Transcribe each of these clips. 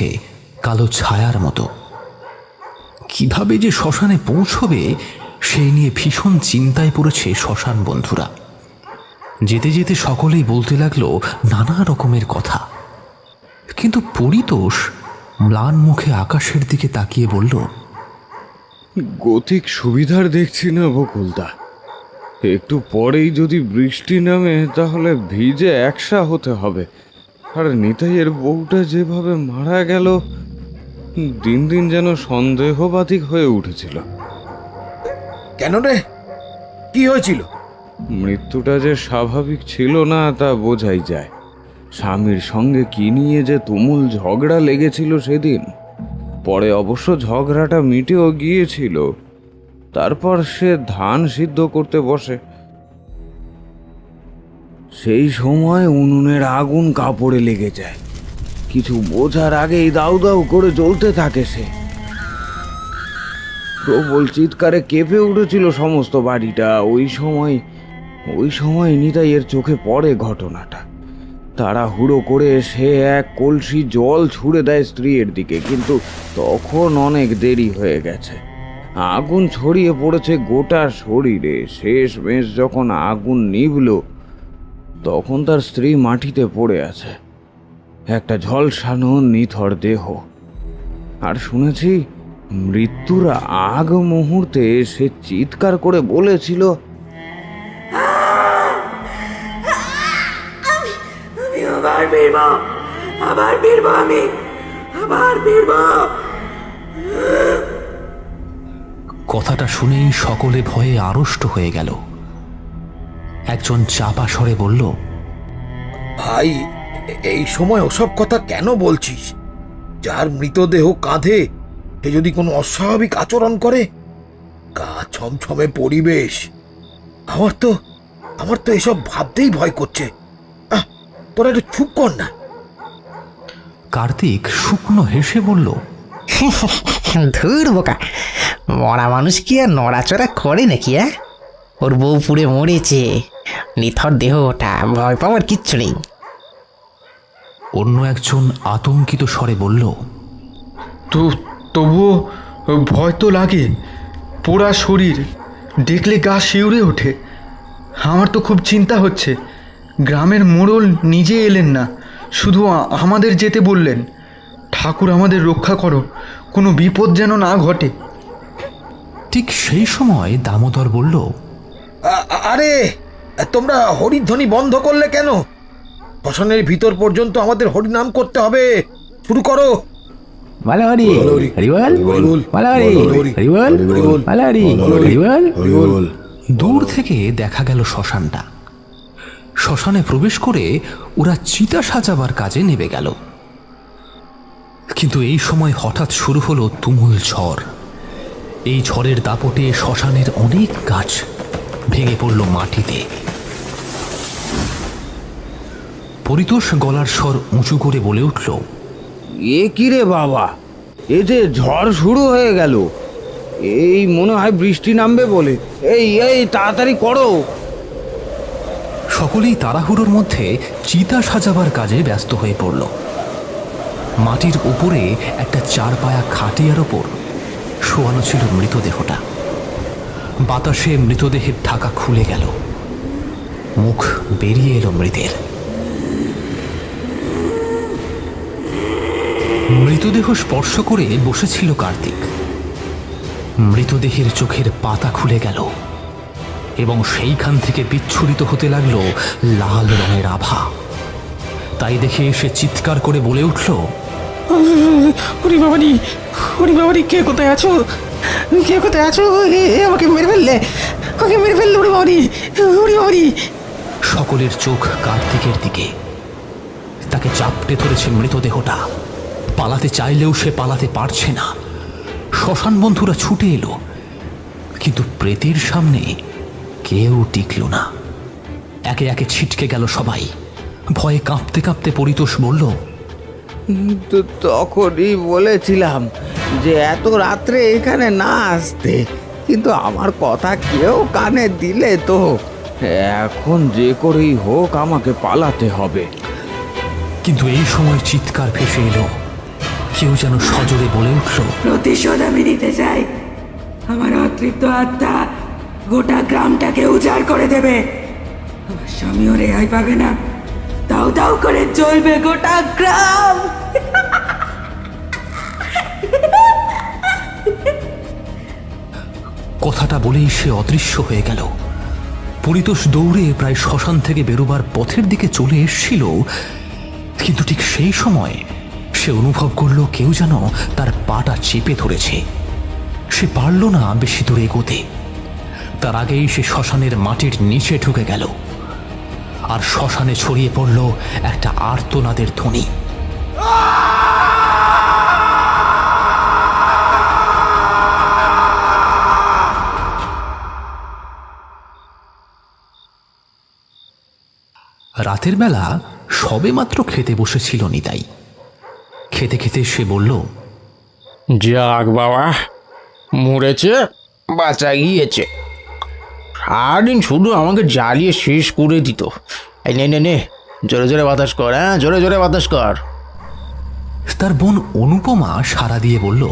গেছে কালো ছায়ার মতো। কীভাবে যে শ্মশানে পৌঁছবে, সেই নিয়ে ভীষণ চিন্তায় পড়েছে শ্মশান বন্ধুরা। যেতে যেতে সকলেই বলতে লাগল নানা রকমের কথা। কিন্তু পরিতোষ ম্লান মুখে আকাশের দিকে তাকিয়ে বলল, গতিক সুবিধার দেখছি না বকুলদা। একটু পরেই যদি বৃষ্টি নামে, তাহলে ভিজে একসা হতে হবে। আর নিতাইয়ের বউটা যেভাবে মারা গেল দিন দিন যেন সন্দেহবাতিক হয়ে উঠেছিল। কেন রে? কি হয়েছিল? মৃত্যুটা যে স্বাভাবিক ছিল না তা বোঝাই যায়। স্বামীর সঙ্গে কি নিয়ে যে তুমুল ঝগড়া লেগেছিল সেদিন। পরে অবশ্য ঝগড়াটা মিটেও গিয়েছিল। তারপর সে ধান সিদ্ধ করতে বসে। সেই সময় উনুনের আগুন কাপড়ে লেগে যায়। কিছু বোঝার আগেই দাউ দাউ করে জ্বলতে থাকে সে। প্রবল চিৎকারে কেঁপে উঠেছিল সমস্ত বাড়িটা। ওই সময় ওই সময় নিতাইয়ের চোখে পড়ে ঘটনাটা। তারা হুড়ো করে সে এক কলসি জল ছুড়ে দেয় স্ত্রীর দিকে, কিন্তু তখন অনেক দেরি হয়ে গেছে। আগুন ছড়িয়ে পড়েছে গোটা শরীরে। শেষ মেশ যখন আগুন নিভল তখন তার স্ত্রী মাটিতে পড়ে আছে। একটা ঝলসানো নিথর দেহ। আর শুনেছি মৃত্যুর আগ মুহূর্তে সে চিৎকার করে বলেছিল আবার বেরব আবার বেরব আমি আবার বেরব কথাটা শুনেই সকলে ভয়ে আড়ষ্ট হয়ে গেল। একজন চাপা স্বরে বলল ভাই এই সময় ওসব কথা কেন বলছিস? যার মৃতদেহ কাঁধে সে যদি কোনো অস্বাভাবিক আচরণ করে গা ছমছমে পরিবেশ। আমার তো আমার তো এসব ভাবতেই ভয় করছে। আহ তোরা একটু চুপ কর না। কার্তিক শুকনো হেসে বলল ধুর বোকা মরা মানুষ কি আর নড়াচড়া করে নাকি হ্যাঁ ওর বউ পুড়ে মরেছে। নিথর দেহ ওটা ভয় পাওয়ার কিচ্ছু নেই। অন্য একজন আতঙ্কিত স্বরে বলল তো তবুও ভয় তো লাগে। পোড়া শরীর দেখলে গা শিউরে ওঠে। আমার তো খুব চিন্তা হচ্ছে। গ্রামের মোড়ল নিজে এলেন না শুধু আমাদের যেতে বললেন। ঠাকুর আমাদের রক্ষা করো কোনো বিপদ যেন না ঘটে। ঠিক সেই সময় দামোদর বলল আরে! তোমরা হরিধ্বনি বন্ধ করলে কেন? শ্মশানের ভিতর পর্যন্ত আমাদের হরিনাম করতে হবে। শুরু করো। মালাহরি হরিবল হরিবল, হরিবল হরিবল, হরিবল। দূর থেকে দেখা গেল শ্মশানটা। শ্মশানে প্রবেশ করে ওরা চিতা সাজাবার কাজে নেমে গেল। কিন্তু এই সময় হঠাৎ শুরু হলো তুমুল ঝড়। এই ঝড়ের দাপটে শ্মশানের অনেক গাছ ভেঙে পড়ল মাটিতে। পরিতোষ গলার স্বর উঁচু করে বলে উঠল এ কি রে বাবা? এ যে ঝড় শুরু হয়ে গেল। এই মনে হয় বৃষ্টি নামবে বলে। এই এই তাড়াতাড়ি করো। সকলেই তাড়াহুড়োর মধ্যে চিতা সাজাবার কাজে ব্যস্ত হয়ে পড়ল। মাটির উপরে একটা চার পায়া খাটিয়ার ওপর শোয়ানো ছিল মৃতদেহটা। বাতাসে মৃতদেহের ঢাকা খুলে গেল। মুখ বেরিয়ে এলো মৃতের। মৃতদেহ স্পর্শ করে বসেছিল কার্তিক। মৃতদেহের চোখের পাতা খুলে গেল এবং সেইখান থেকে বিচ্ছুরিত হতে লাগল লাল রঙের আভা। তাই দেখে সে চিৎকার করে বলে উঠল হরি বাবারি হরি বাবারি কে কোথায় আছো? কে কোথায় আছো? আমাকে মেরে ফেললে। আমাকে মেরে ফেললে হরি বাবারি হরি বাবারি সকলের চোখ কার্তিকের দিকে। তাকে চাপটে ধরেছে মৃতদেহটা। পালাতে চাইলেও সে পালাতে পারছে না। শ্মশান বন্ধুরা ছুটে এলো কিন্তু প্রেতের সামনে কেউ টিকল না। একে একে ছিটকে গেল সবাই। ভয়ে কাঁপতে কাঁপতে পরিতোষ বলল তো তখনই বলেছিলাম যে এত রাত্রে এখানে না আসতে কিন্তু আমার কথা কেউ কানে দিলে তো। এখন যে করেই হোক আমাকে পালাতে হবে। কিন্তু এই সময় চিৎকার ভেসে এলো। কেউ যেন সজোরে বলে উঠল প্রতিশোধ আমি নিতে চাই। আমার অতৃপ্ত আত্মা গোটা গ্রামটাকে উজাড় করে দেবে। আমার স্বামীও রেহাই পাবে না। দাও দাও করে জ্বলবে গোটা গ্রাম। কথাটা বলেই সে অদৃশ্য হয়ে গেল। পরিতোষ দৌড়ে প্রায় শ্মশান থেকে বেরোবার পথের দিকে চলে এসছিল কিন্তু ঠিক সেই সময় সে অনুভব করল কেউ যেন তার পাটা চেপে ধরেছে। সে পারল না বেশি দূরে এগোতে। তার আগেই সে শ্মশানের মাটির নিচে ঢুকে গেল। আর শ্মশানে ছড়িয়ে পড়ল একটা আর্তনাদের ধ্বনি। রাতের বেলা সবেমাত্র খেতে বসেছিল নিতাই। খেতে খেতে সে বলল যাক বাবা মরেছে বাঁচা গিয়েছে। সারাদিন শুধু আমাকে জ্বালিয়ে শেষ করে দিত। এই নে নে নে জোরে জোরে বাতাস কর হ্যাঁ জোরে জোরে বাতাস কর। তার বোন অনুপমা সাড়া দিয়ে বলল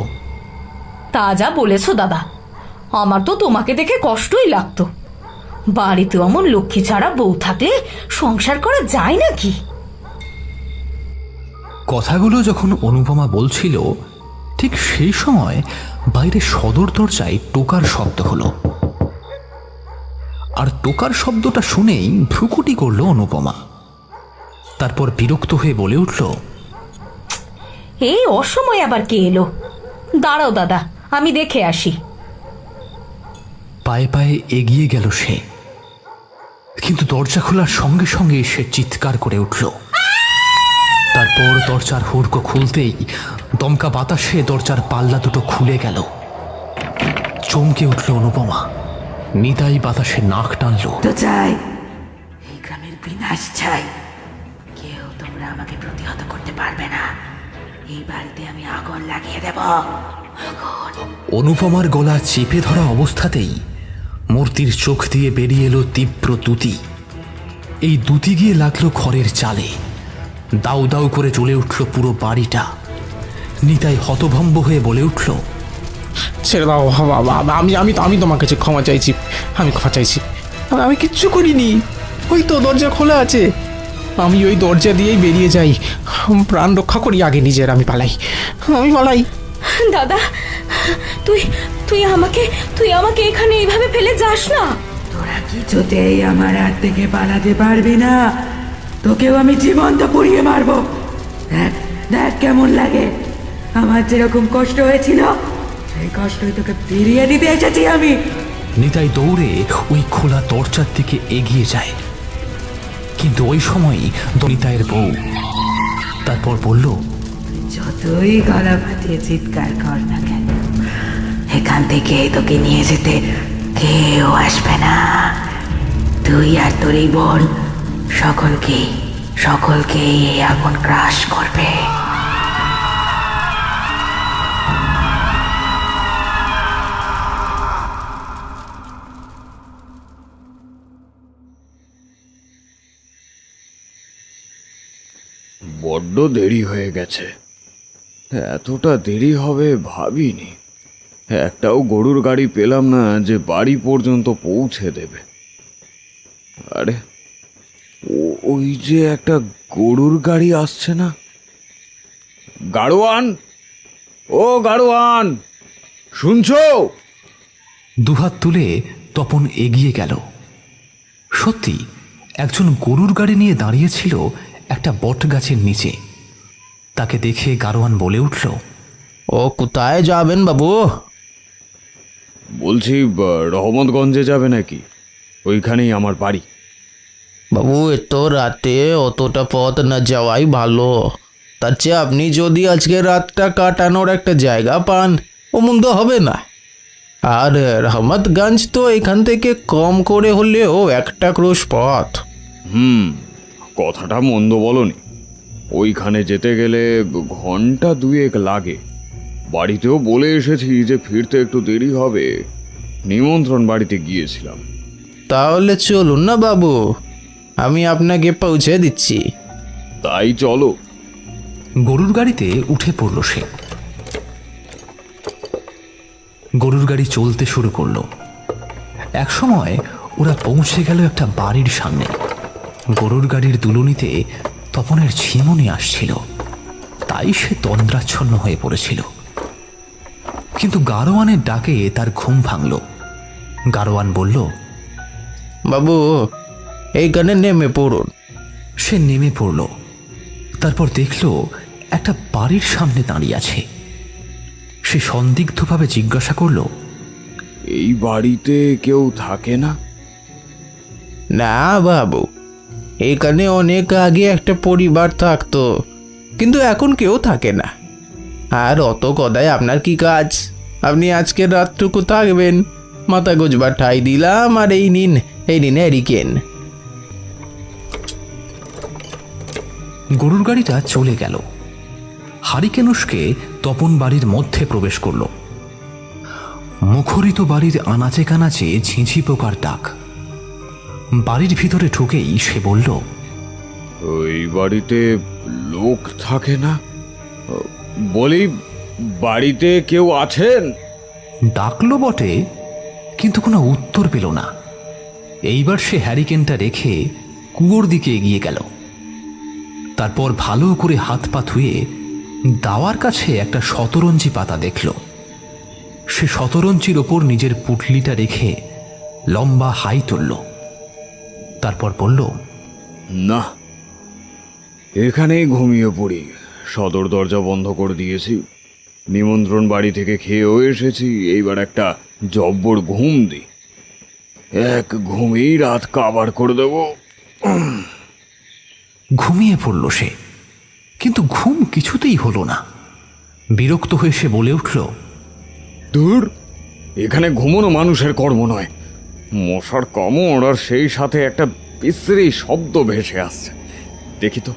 তা যা বলেছ দাদা আমার তো তোমাকে দেখে কষ্টই লাগতো। বাড়িতে অমন লক্ষ্মী ছাড়া বউ থাকলে সংসার করা যায় নাকি? কথাগুলো যখন অনুপমা বলছিল ঠিক সেই সময় বাইরে সদর দরজায় টোকার শব্দ হলো। আর টোকার শব্দটা শুনেই ভ্রুকুটি করল অনুপমা। তারপর বিরক্ত হয়ে বলে উঠল এই অসময় আবার কে এলো? দাঁড়াও দাদা আমি দেখে আসি। পায়ে পায়ে এগিয়ে গেল সে। কিন্তু দরজা খোলার সঙ্গে সঙ্গে সে চিৎকার করে উঠল। তারপর দরজার হুড়কো খুলতেই দমকা বাতাসে দরজার পাল্লা দুটো খুলে গেল। চমকে উঠল অনুপমা। নিতাই বাতাসে নাক টানল। তো চাই। এই গ্রামের বিনাশ চাই। কেউ তোমরা আমাকে প্রতিহত করতে পারবে না। এই বাড়িতে আমি আগুন লাগিয়ে দেব। অনুপমার গলা চেপে ধরা অবস্থাতেই মূর্তির চোখ দিয়ে বেরিয়ে এলো তীব্র দুতি। এই দুতি গিয়ে লাগল ঘরের চালে। দাউ দাউ করে চলে উঠল পুরো বাড়িটা। নিতাই হতভম্ব হয়ে বলে উঠল ছেড়ে দাও বাবা আমি আমি আমি তোমার কাছে ক্ষমা চাইছি আমি ক্ষমা চাইছি। আমি কিচ্ছু করিনি ওই তো দরজা খোলা আছে। আমি ওই দরজা দিয়েই বেরিয়ে যাই প্রাণ রক্ষা করি আগে নিজের আমি পালাই আমি পালাই। দাদা তুই তুই আমাকে তুই আমাকে এখানে এইভাবে ফেলে যাস না। তোরা কিছুতেই আমার হাত থেকে পালাতে পারবি না? তোকেও আমি জীবন্ত পুড়িয়ে মারবো। দেখ দেখ কেমন লাগে। আমার যেরকম কষ্ট হয়েছিল সেই কষ্টই তোকে ফিরিয়ে দিতে এসেছি আমি। নিতাই দৌড়ে ওই খোলা দরজার দিকে এগিয়ে যায়। কিন্তু ওই সময়ই নিতাইয়ের বউ তারপর বলল যতই গলা ফাটিয়ে চিৎকার কর না কেন এখান থেকে তোকে নিয়ে যেতে কেউ আসবে না। তুই আর তোর এই বোন সকলকেই সকলকেই এই আগুন গ্রাস করবে। বড্ড দেরি হয়ে গেছে। এতটা দেরি হবে ভাবিনি। একটাও গরুর গাড়ি পেলাম না যে বাড়ি পর্যন্ত পৌঁছে দেবে। আরে ওই যে একটা গরুর গাড়ি আসছে না? গাড়োয়ান? ও গাড়োয়ান শুনছো? দুহাত তুলে তপন এগিয়ে গেল। সত্যি একজন গরুর গাড়ি নিয়ে দাঁড়িয়েছিল একটা বট গাছের নিচে। তাকে দেখে গারোয়ান বলে উঠল ও কোথায় যাবেন বাবু? বলছি রহমতগঞ্জে যাবে নাকি? ওইখানেই আমার বাড়ি। বাবু এত রাতে অতটা পথ না যাওয়াই ভালো। তার চেয়ে আপনি যদি আজকে রাতটা কাটানোর একটা জায়গা পান ও মন্দ হবে না। আর রহমতগঞ্জ তো এখান থেকে কম করে হলেও একটা ক্রোশ পথ। হুম কথাটা মন্দ বলনি। ওইখানে যেতে গেলে ঘণ্টা দুয়েক লাগে। বাড়িতেও বলে এসেছি যে ফিরতে একটু দেরি হবে। নিমন্ত্রণ বাড়িতে গিয়েছিলাম। তাহলে চলুন না বাবু। আমি আপনাকে পৌঁছে দিচ্ছি। তাই চলো। গরুর গাড়িতে উঠে পড়ল সে। গরুর গাড়ি চলতে শুরু করল। একসময় ওরা পৌঁছে গেল একটা বাড়ির সামনে। গরুর গাড়ির দুলুনিতে তপনের ঝিমুনি আসছিল। তাই সে তন্দ্রাচ্ছন্ন হয়ে পড়েছিল। কিন্তু গারোয়ানের ডাকে তার ঘুম ভাঙল। গারোয়ান বলল বাবু এইখানে নেমে পড়ুন। সে নেমে পড়ল। তারপর দেখল একটা বাড়ির সামনে দাঁড়িয়ে আছে। সে সন্দিগ্ধভাবে জিজ্ঞাসা করল এই বাড়িতে কেউ থাকে না? না বাবু এখানে অনেক আগে একটা পরিবার থাকতো কিন্তু এখন কেউ থাকে না। আর অত কদায় আপনার কি কাজ? আপনি আজকের রাতটুকু থাকবেন মাথা গোজবার ঠাই দিলাম আর এই নিন এই নিন হ্যারিকেন গরুর গাড়িটা চলে গেল। হারিকেনুসকে তপন বাড়ির মধ্যে প্রবেশ করল। মুখরিত বাড়ির আনাচে কানাচে ঝিঁঝি পোকার ডাক। বাড়ির ভিতরে ঢুকেই সে বলল ওই বাড়িতে লোক থাকে না? বলি বাড়িতে কেউ আছেন? ডাকলো বটে কিন্তু কোনো উত্তর পেল না। এইবার সে হ্যারিকেনটা রেখে কুয়োর দিকে এগিয়ে গেল। তারপর ভালো করে হাত পা ধুয়ে দাওয়ার কাছে একটা শতরঞ্জি পাতা দেখল। সে শতরঞ্জির ওপর নিজের পুটলিটা রেখে লম্বা হাই তুলল। তারপর বলল না এখানেই ঘুমিয়ে পড়ি। সদর দরজা বন্ধ করে দিয়েছি। নিমন্ত্রণ বাড়ি থেকে খেয়েও এসেছি। এইবার একটা জব্বর ঘুম দি এক ঘুমেই রাত কাবার করে দেব। ঘুমিয়ে পড়ল সে। কিন্তু ঘুম কিছুতেই হলো না। বিরক্ত হয়ে সে বলে উঠল দূর এখানে ঘুমোনো মানুষের কর্ম নয়। মশার কামড় আর সেই সাথে একটা বিশ্রী শব্দ ভেসে আসছে। দেখি তো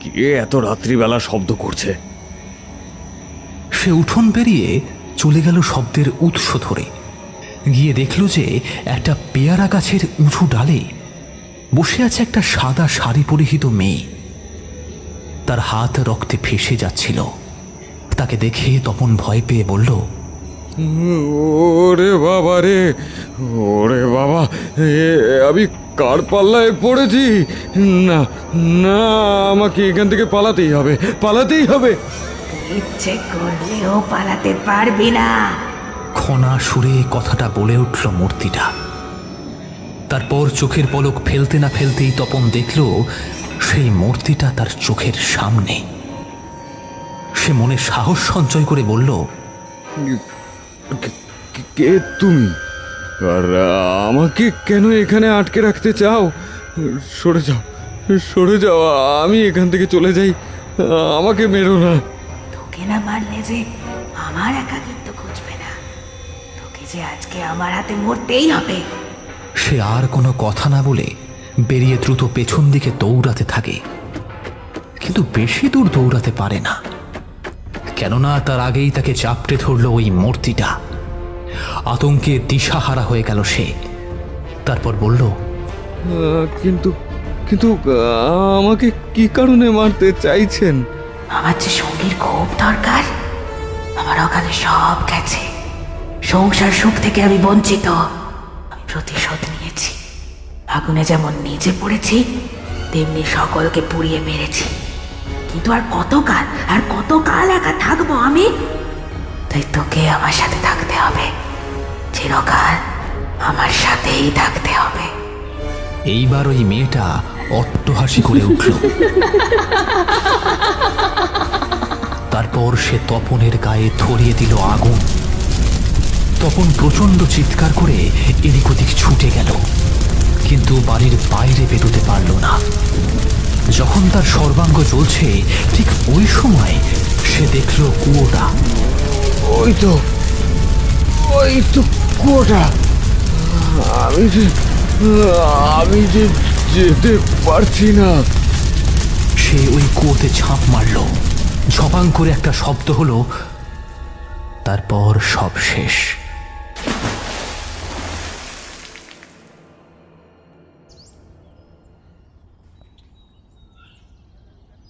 কে এত রাত্রিবেলা শব্দ করছে? সে উঠোন পেরিয়ে চলে গেল শব্দের উৎস ধরে। গিয়ে দেখল যে একটা পেয়ারা গাছের উঁচু ডালে বসে আছে একটা সাদা শাড়ি পরিহিত মেয়ে। তার হাত রক্তে ফেসে যাচ্ছিল। তাকে দেখে তপন ভয় পেয়ে বলল ওরে বাবা রে ওরে বাবা এ আমি কার পাল্লায় পড়েছি? না না আমাকে এখান থেকে পালাতেই হবে পালাতেই হবে। ইচ্ছে করলেও পালাতে পারবি না। খনা সুরে কথাটা বলে উঠল মূর্তিটা। তারপর চোখের পলক ফেলতে না ফেলতেই তপন দেখল সেই মূর্তিটা তার চোখের সামনে। সে মনে সাহস সঞ্চয় করে বলল কে- তুমি? আর আমাকে কেন এখানে আটকে রাখতে চাও? সরে যাও সরে যাও আমি এখান থেকে চলে যাই। আমাকে মেরো না। তোকে না মারলে যে আমার একাকিত্ব খুঁজবে না। তোকে যে আজকে আমার হাতে মরতেই হবে। সে আর কোনো কথা না বলে বেরিয়ে দ্রুত পেছন দিকে দৌড়াতে থাকে। কিন্তু বেশি দূর দৌড়াতে পারে না। কেননা তার আগেই তাকে চাপটে ধরল ওই মূর্তিটা। আতঙ্কে দিশাহারা হয়ে গেল সে। তারপর বলল কিন্তু কিন্তু আমাকে কি কারণে মারতে চাইছেন? আমার যে সঙ্গীর খুব দরকার আমার ওখানে সব গেছে। সংসার সুখ থেকে আমি বঞ্চিত। প্রতিশোধ নিয়েছি। আগুনে যেমন নিজে পড়েছি, তেমনি সকলকে পুড়িয়ে মেরেছি। কিন্তু আর কতকাল আর কতকাল একা থাকব আমি? তাই তোকে আমার সাথে থাকতে হবে। চিরকাল আমার সাথেই থাকতে হবে। এইবার ওই মেয়েটা অট্টহাসি করে উঠল। তারপর সে তপনের গায়ে ধরিয়ে দিল আগুন। তপন প্রচণ্ড চিৎকার করে এদিক ওদিক ছুটে গেল। কিন্তু বাড়ির বাইরে বেরোতে পারল না। যখন তার সর্বাঙ্গ জ্বলছে ঠিক ওই সময় সে দেখল কুয়োটা। ওই তো ওই তো কুয়োটা। আমি যে আমি যে যেতে পারছি না। সে ওই কুয়োতে ঝাঁপ মারল। ঝপাং করে একটা শব্দ হলো তারপর সব শেষ।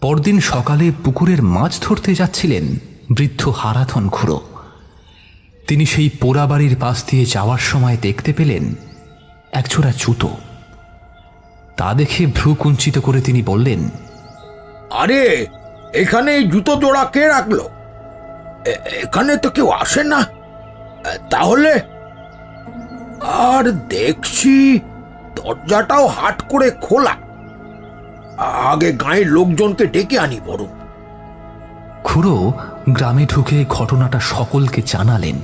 পরদিন সকালে পুকুরের মাছ ধরতে যাচ্ছিলেন বৃদ্ধ হারাথন খুঁড়ো। তিনি সেই পোড়াবাড়ির পাশ দিয়ে যাওয়ার সময় দেখতে পেলেন একজোড়া জুতো। তা দেখে ভ্রু কুঞ্চিত করে তিনি বললেন, আরে, এখানে জুতো জোড়া কে রাখল? এখানে তো কেউ আসে না। তাহলে? আর দেখছি, দরজাটাও হাট করে খোলা। আগে গাঁয়ের লোকজনকে ডেকে আনি বড় খুড়ো গ্রামে ঢুকে ঘটনাটা সকলকে জানালেন।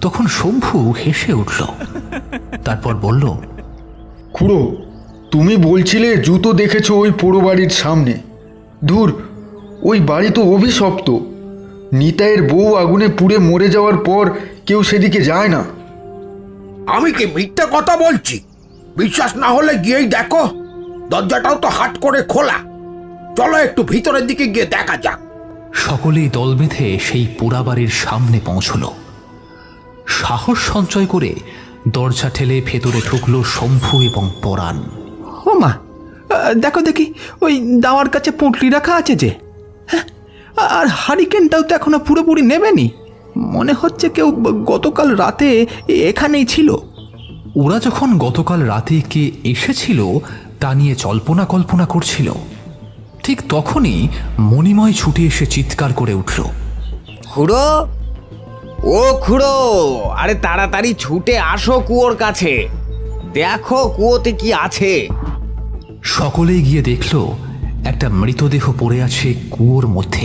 তখন শম্ভু হেসে উঠল। তারপর বলল খুড়ো তুমি বলছিলে জুতো দেখেছ ওই পোড়ো বাড়ির সামনে। ধুর ওই বাড়ি তো অভিশপ্ত। নিতাইয়ের বউ আগুনে পুড়ে মরে যাওয়ার পর কেউ সেদিকে যায় না। আমি কি মিথ্যে কথা বলছি? বিশ্বাস না হলে গিয়েই দেখো। দরজাটাও তো হাট করে খোলা। চলো একটু ভিতরের দিকে গিয়ে দেখা যাক। সকলেই দল বেঁধে সেই পোড়াবাড়ির সামনে পৌঁছল। সাহস সঞ্চয় করে দরজা ঠেলে ভেতরে ঢুকলো শম্ভু এবং পরাণ। ও মা দেখো দেখি ওই দাওয়ার কাছে পুঁটলি রাখা আছে যে। হ্যাঁ, আর হারিকেনটাও তো এখনও পুরোপুরি নেবেনি। মনে হচ্ছে কেউ গতকাল রাতে এখানেই ছিল। ওরা যখন গতকাল রাতে কে এসেছিল তা নিয়ে জল্পনা কল্পনা করছিল। ঠিক তখনই মণিময় ছুটে এসে চিৎকার করে উঠল। খুড়ো? ও খুড়ো আরে তাড়াতাড়ি ছুটে আসো কুয়োর কাছে। দেখো কুয়োতে কি আছে। সকলেই গিয়ে দেখল একটা মৃতদেহ পড়ে আছে কুয়োর মধ্যে।